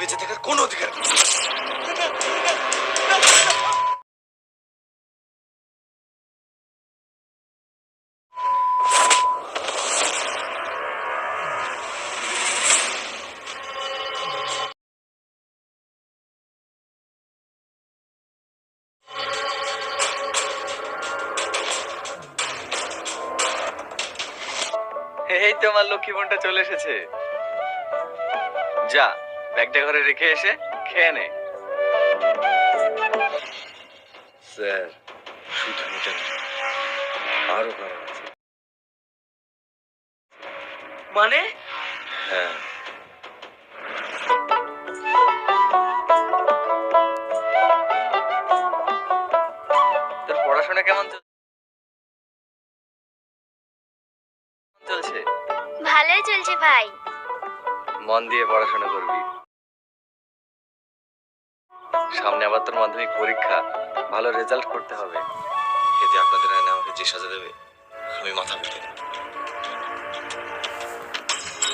বেঁচে থাকার কোনো অধিকার নেই। এই তো আমার লক্ষ্মী বোনটা চলে এসেছে। যা। ব্যাগটা ঘরে রেখে এসে খেয়ে নে। স্যার শুধু এটা আরও কারণ আছে। মানে? হ্যাঁ। তোর পড়াশোনা কেমন চল- চলছে? ভালোই চলছে ভাই। মন দিয়ে পড়াশোনা করবি। সামনে আবার তোর মাধ্যমিক পরীক্ষা, ভালো রেজাল্ট করতে হবে। এতে আপনাদের আয়না আমাকে যে সাজা দেবে, আমি মাথা পেতে